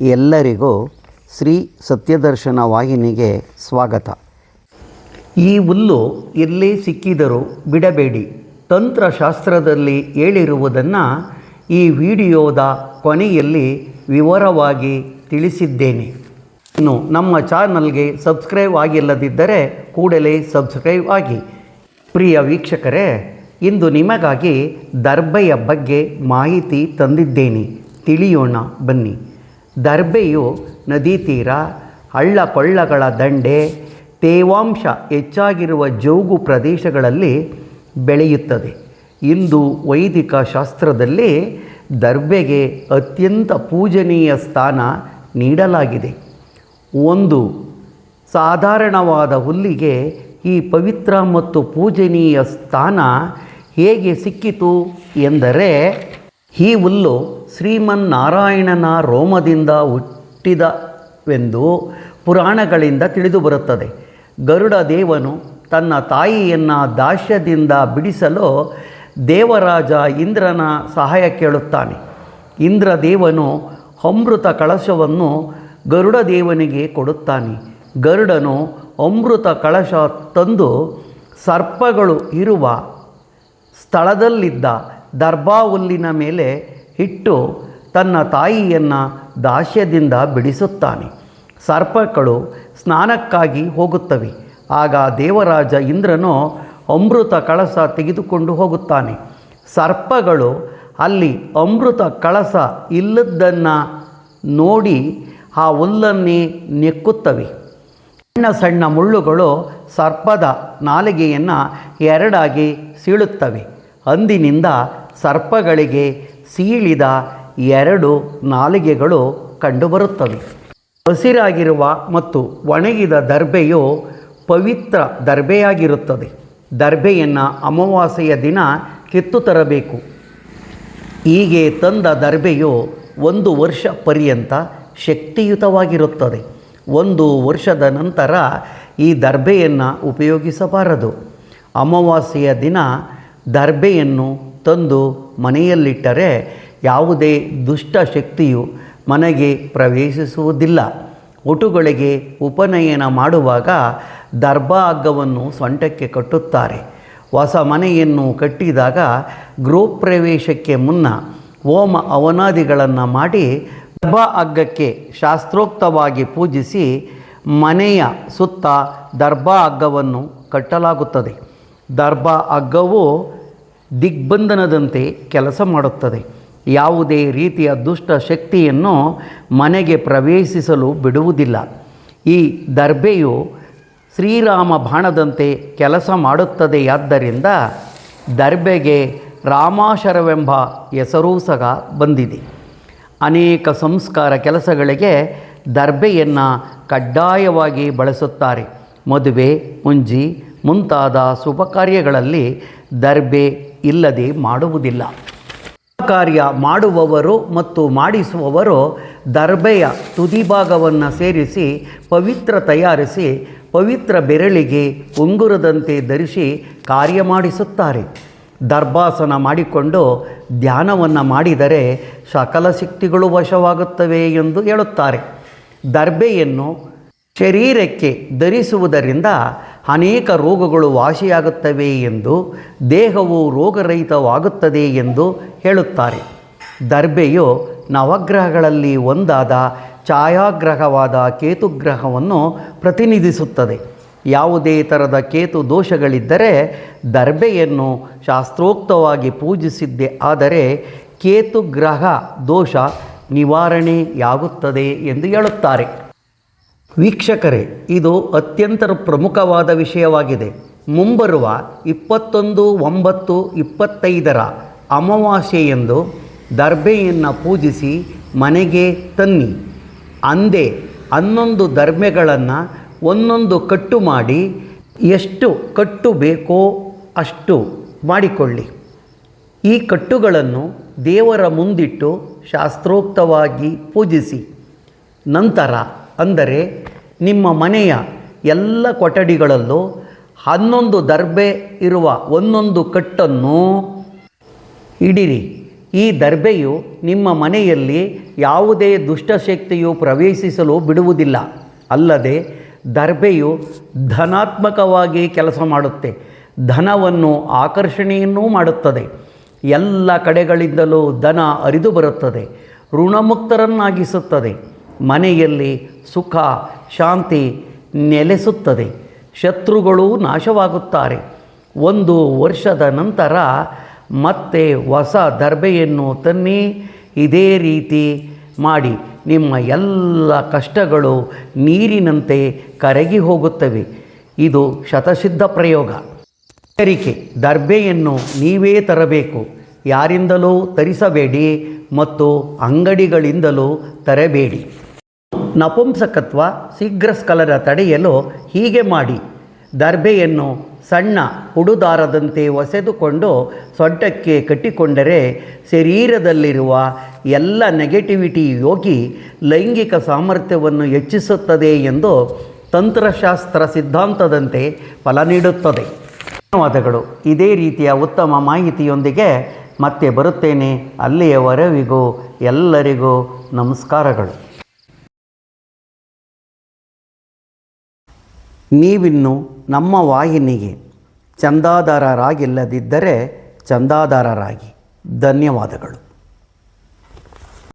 ಎಲ್ಲರಿಗೂ ಶ್ರೀ ಸತ್ಯದರ್ಶನ ವಾಹಿನಿಗೆ ಸ್ವಾಗತ. ಈ ಹುಲ್ಲು ಎಲ್ಲೇ ಸಿಕ್ಕಿದರೂ ಬಿಡಬೇಡಿ. ತಂತ್ರಶಾಸ್ತ್ರದಲ್ಲಿ ಹೇಳಿರುವುದನ್ನು ಈ ವಿಡಿಯೋದ ಕೊನೆಯಲ್ಲಿ ವಿವರವಾಗಿ ತಿಳಿಸಿದ್ದೇನೆ. ಇನ್ನು ನಮ್ಮ ಚಾನಲ್ಗೆ ಸಬ್ಸ್ಕ್ರೈಬ್ ಆಗಿಲ್ಲದಿದ್ದರೆ ಕೂಡಲೇ ಸಬ್ಸ್ಕ್ರೈಬ್ ಆಗಿ. ಪ್ರಿಯ ವೀಕ್ಷಕರೇ, ಇಂದು ನಿಮಗಾಗಿ ದರ್ಬೆಯ ಬಗ್ಗೆ ಮಾಹಿತಿ ತಂದಿದ್ದೇನೆ. ತಿಳಿಯೋಣ ಬನ್ನಿ. ದರ್ಬೆಯು ನದಿ ತೀರ, ಹಳ್ಳ ಕೊಳ್ಳಗಳ ದಂಡೆ, ತೇವಾಂಶ ಹೆಚ್ಚಾಗಿರುವ ಜೌಗು ಪ್ರದೇಶಗಳಲ್ಲಿ ಬೆಳೆಯುತ್ತದೆ. ಇಂದು ವೈದಿಕ ಶಾಸ್ತ್ರದಲ್ಲಿ ದರ್ಬೆಗೆ ಅತ್ಯಂತ ಪೂಜನೀಯ ಸ್ಥಾನ ನೀಡಲಾಗಿದೆ. ಒಂದು ಸಾಧಾರಣವಾದ ಹುಲ್ಲಿಗೆ ಈ ಪವಿತ್ರ ಮತ್ತು ಪೂಜನೀಯ ಸ್ಥಾನ ಹೇಗೆ ಸಿಕ್ಕಿತು ಎಂದರೆ, ಈ ಹುಲ್ಲು ಶ್ರೀಮನ್ನಾರಾಯಣನ ರೋಮದಿಂದ ಹುಟ್ಟಿದವೆಂದು ಪುರಾಣಗಳಿಂದ ತಿಳಿದುಬರುತ್ತದೆ ಗರುಡ ದೇವನು ತನ್ನ ತಾಯಿಯನ್ನು ದಾಶ್ಯದಿಂದ ಬಿಡಿಸಲು ದೇವರಾಜ ಇಂದ್ರನ ಸಹಾಯ ಕೇಳುತ್ತಾನೆ. ಇಂದ್ರ ದೇವನು ಅಮೃತ ಕಳಶವನ್ನು ಗರುಡ ದೇವನಿಗೆ ಕೊಡುತ್ತಾನೆ. ಗರುಡನು ಅಮೃತ ಕಳಶ ತಂದು ಸರ್ಪಗಳು ಇರುವ ಸ್ಥಳದಲ್ಲಿದ್ದ ದರ್ಬಾಹುಲ್ಲಿನ ಮೇಲೆ ಇಟ್ಟು ತನ್ನ ತಾಯಿಯನ್ನು ದಾಸ್ಯದಿಂದ ಬಿಡಿಸುತ್ತಾನೆ. ಸರ್ಪಗಳು ಸ್ನಾನಕ್ಕಾಗಿ ಹೋಗುತ್ತವೆ. ಆಗ ದೇವರಾಜ ಇಂದ್ರನು ಅಮೃತ ಕಳಸ ತೆಗೆದುಕೊಂಡು ಹೋಗುತ್ತಾನೆ. ಸರ್ಪಗಳು ಅಲ್ಲಿ ಅಮೃತ ಕಳಸ ಇಲ್ಲದ್ದನ್ನು ನೋಡಿ ಆ ಹುಲ್ಲನ್ನೇ ನೆಕ್ಕುತ್ತವೆ. ಸಣ್ಣ ಸಣ್ಣ ಮುಳ್ಳುಗಳು ಸರ್ಪದ ನಾಲಿಗೆಯನ್ನು ಎರಡಾಗಿ ಸೀಳುತ್ತವೆ. ಅಂದಿನಿಂದ ಸರ್ಪಗಳಿಗೆ ಸೀಳಿದ ಎರಡು ನಾಲಿಗೆಗಳು ಕಂಡುಬರುತ್ತವೆ. ಹಸಿರಾಗಿರುವ ಮತ್ತು ಒಣಗಿದ ದರ್ಬೆಯು ಪವಿತ್ರ ದರ್ಬೆಯಾಗಿರುತ್ತದೆ ದರ್ಬೆಯನ್ನು ಅಮಾವಾಸ್ಯೆಯ ದಿನ ಕಿತ್ತು ತರಬೇಕು. ಹೀಗೆ ತಂದ ದರ್ಬೆಯು ಒಂದು ವರ್ಷ ಪರ್ಯಂತ ಶಕ್ತಿಯುತವಾಗಿರುತ್ತದೆ. ಒಂದು ವರ್ಷದ ನಂತರ ಈ ದರ್ಬೆಯನ್ನು ಉಪಯೋಗಿಸಬಾರದು. ಅಮಾವಾಸ್ಯೆಯ ದಿನ ದರ್ಬೆಯನ್ನು ತಂದು ಮನೆಯಲ್ಲಿಟ್ಟರೆ ಯಾವುದೇ ದುಷ್ಟ ಶಕ್ತಿಯು ಮನೆಗೆ ಪ್ರವೇಶಿಸುವುದಿಲ್ಲ. ಒಟುಗಳಿಗೆ ಉಪನಯನ ಮಾಡುವಾಗ ದರ್ಭಾ ಹಗ್ಗವನ್ನು ಸೊಂಟಕ್ಕೆ ಕಟ್ಟುತ್ತಾರೆ. ಹೊಸ ಮನೆಯನ್ನು ಕಟ್ಟಿದಾಗ ಗೃಹಪ್ರವೇಶಕ್ಕೆ ಮುನ್ನ ಹೋಮ ಅವನಾದಿಗಳನ್ನು ಮಾಡಿ ದರ್ಭಾ ಹಗ್ಗಕ್ಕೆ ಶಾಸ್ತ್ರೋಕ್ತವಾಗಿ ಪೂಜಿಸಿ ಮನೆಯ ಸುತ್ತ ದರ್ಭಾ ಹಗ್ಗವನ್ನು ಕಟ್ಟಲಾಗುತ್ತದೆ. ದರ್ಭಾ ಹಗ್ಗವು ದಿಗ್ಬಂಧನದಂತೆ ಕೆಲಸ ಮಾಡುತ್ತದೆ. ಯಾವುದೇ ರೀತಿಯ ದುಷ್ಟ ಶಕ್ತಿಯನ್ನು ಮನೆಗೆ ಪ್ರವೇಶಿಸಲು ಬಿಡುವುದಿಲ್ಲ. ಈ ದರ್ಬೆಯು ಶ್ರೀರಾಮ ಬಾಣದಂತೆ ಕೆಲಸ ಮಾಡುತ್ತದೆಯಾದ್ದರಿಂದ ದರ್ಬೆಗೆ ರಾಮಾಶರವೆಂಬ ಹೆಸರೂ ಸಹ ಬಂದಿದೆ. ಅನೇಕ ಸಂಸ್ಕಾರ ಕೆಲಸಗಳಿಗೆ ದರ್ಬೆಯನ್ನು ಕಡ್ಡಾಯವಾಗಿ ಬಳಸುತ್ತಾರೆ. ಮದುವೆ, ಮುಂಜಿ ಮುಂತಾದ ಶುಭ ಕಾರ್ಯಗಳಲ್ಲಿ ದರ್ಬೆ ಇಲ್ಲದೆ ಮಾಡುವುದಿಲ್ಲ. ಕಾರ್ಯ ಮಾಡುವವರು ಮತ್ತು ಮಾಡಿಸುವವರು ದರ್ಬೆಯ ತುದಿಭಾಗವನ್ನು ಸೇರಿಸಿ ಪವಿತ್ರ ತಯಾರಿಸಿ ಪವಿತ್ರ ಬೆರಳಿಗೆ ಉಂಗುರದಂತೆ ಧರಿಸಿ ಕಾರ್ಯ ಮಾಡಿಸುತ್ತಾರೆ. ದರ್ಭಾಸನ ಮಾಡಿಕೊಂಡು ಧ್ಯಾನವನ್ನು ಮಾಡಿದರೆ ಸಕಲ ಶಕ್ತಿಗಳು ವಶವಾಗುತ್ತವೆ ಎಂದು ಹೇಳುತ್ತಾರೆ. ದರ್ಬೆಯನ್ನು ಶರೀರಕ್ಕೆ ಧರಿಸುವುದರಿಂದ ಅನೇಕ ರೋಗಗಳು ವಾಸಿಯಾಗುತ್ತವೆ ಎಂದು, ದೇಹವು ರೋಗರಹಿತವಾಗುತ್ತದೆ ಎಂದು ಹೇಳುತ್ತಾರೆ. ದರ್ಬೆಯು ನವಗ್ರಹಗಳಲ್ಲಿ ಒಂದಾದ ಛಾಯಾಗ್ರಹವಾದ ಕೇತುಗ್ರಹವನ್ನು ಪ್ರತಿನಿಧಿಸುತ್ತದೆ. ಯಾವುದೇ ಥರದ ಕೇತು ದೋಷಗಳಿದ್ದರೆ ದರ್ಬೆಯನ್ನು ಶಾಸ್ತ್ರೋಕ್ತವಾಗಿ ಪೂಜಿಸಿದ್ದೆ ಆದರೆ ಕೇತುಗ್ರಹ ದೋಷ ನಿವಾರಣೆಯಾಗುತ್ತದೆ ಎಂದು ಹೇಳುತ್ತಾರೆ. ವೀಕ್ಷಕರೇ, ಇದು ಅತ್ಯಂತ ಪ್ರಮುಖವಾದ ವಿಷಯವಾಗಿದೆ. ಮುಂಬರುವ ಇಪ್ಪತ್ತೊಂದು ಒಂಬತ್ತು ಇಪ್ಪತ್ತೈದರ ಅಮಾವಾಸ್ಯೆಯಂದು ದರ್ಬೆಯನ್ನು ಪೂಜಿಸಿ ಮನೆಗೆ ತನ್ನಿ. ಅಂದೇ ಹನ್ನೊಂದು ದರ್ಬೆಗಳನ್ನು ಒಂದೊಂದು ಕಟ್ಟು ಮಾಡಿ ಎಷ್ಟು ಕಟ್ಟು ಬೇಕೋ ಅಷ್ಟು ಮಾಡಿಕೊಳ್ಳಿ. ಈ ಕಟ್ಟುಗಳನ್ನು ದೇವರ ಮುಂದಿಟ್ಟು ಶಾಸ್ತ್ರೋಕ್ತವಾಗಿ ಪೂಜಿಸಿ. ನಂತರ ಅಂದರೆ ನಿಮ್ಮ ಮನೆಯ ಎಲ್ಲ ಕೊಠಡಿಗಳಲ್ಲೂ ಹನ್ನೊಂದು ದರ್ಬೆ ಇರುವ ಒಂದೊಂದು ಕಟ್ಟನ್ನು ಇಡಿರಿ. ಈ ದರ್ಬೆಯು ನಿಮ್ಮ ಮನೆಯಲ್ಲಿ ಯಾವುದೇ ದುಷ್ಟಶಕ್ತಿಯು ಪ್ರವೇಶಿಸಲು ಬಿಡುವುದಿಲ್ಲ. ಅಲ್ಲದೆ ದರ್ಬೆಯು ಧನಾತ್ಮಕವಾಗಿ ಕೆಲಸ ಮಾಡುತ್ತೆ. ಧನವನ್ನು ಆಕರ್ಷಣೆಯನ್ನೂ ಮಾಡುತ್ತದೆ. ಎಲ್ಲ ಕಡೆಗಳಿಂದಲೂ ಧನ ಅರಿದು ಬರುತ್ತದೆ. ಋಣಮುಕ್ತರನ್ನಾಗಿಸುತ್ತದೆ. ಮನೆಯಲ್ಲಿ ಸುಖ, ಶಾಂತಿ ನೆಲೆಸುತ್ತದೆ. ಶತ್ರುಗಳು ನಾಶವಾಗುತ್ತಾರೆ. ಒಂದು ವರ್ಷದ ನಂತರ ಮತ್ತೆ ಹೊಸ ದರ್ಬೆಯನ್ನು ತನ್ನಿ, ಇದೇ ರೀತಿ ಮಾಡಿ. ನಿಮ್ಮ ಎಲ್ಲ ಕಷ್ಟಗಳು ನೀರಿನಂತೆ ಕರಗಿ ಹೋಗುತ್ತವೆ. ಇದು ಶತಸಿದ್ಧ ಪ್ರಯೋಗ. ಎಚ್ಚರಿಕೆ. ದರ್ಬೆಯನ್ನು ನೀವೇ ತರಬೇಕು. ಯಾರಿಂದಲೂ ತರಿಸಬೇಡಿ ಮತ್ತು ಅಂಗಡಿಗಳಿಂದಲೂ ತರಬೇಡಿ. ನಪುಂಸಕತ್ವ ಶೀಘ್ರಸ್ಖಲನ ತಡೆಯಲು ಹೀಗೆ ಮಾಡಿ. ದರ್ಬೆಯನ್ನು ಸಣ್ಣ ಹುಡುದಾರದಂತೆ ಒಸೆದುಕೊಂಡು ಸೊಂಟಕ್ಕೆ ಕಟ್ಟಿಕೊಂಡರೆ ಶರೀರದಲ್ಲಿರುವ ಎಲ್ಲ ನೆಗೆಟಿವಿಟಿ ಯೋಗಿ ಲೈಂಗಿಕ ಸಾಮರ್ಥ್ಯವನ್ನು ಹೆಚ್ಚಿಸುತ್ತದೆ ಎಂದು ತಂತ್ರಶಾಸ್ತ್ರ ಸಿದ್ಧಾಂತದಂತೆ ಫಲ ನೀಡುತ್ತದೆ. ಧನ್ಯವಾದಗಳು. ಇದೇ ರೀತಿಯ ಉತ್ತಮ ಮಾಹಿತಿಯೊಂದಿಗೆ ಮತ್ತೆ ಬರುತ್ತೇನೆ. ಅಲ್ಲಿಯವರೆವಿಗೂ ಎಲ್ಲರಿಗೂ ನಮಸ್ಕಾರಗಳು. ನೀವಿನ್ನು ನಮ್ಮ ವಾಹಿನಿಗೆ ಚಂದಾದಾರರಾಗಿಲ್ಲದಿದ್ದರೆ ಚಂದಾದಾರರಾಗಿ. ಧನ್ಯವಾದಗಳು.